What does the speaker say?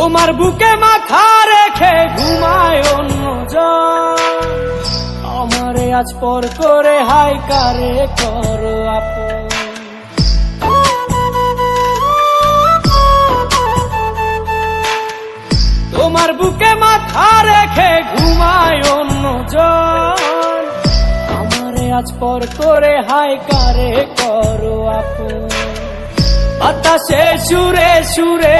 তোমার বুকে মাথা রেখে ঘুমায় অন্য আমারে আজ পর করে হাই কারে করো তোমার বুকে মাথা রেখে ঘুমায় অন্য আমারে আজ পর করে হাই কারে করো আপন। বাতাসে সুরে সুরে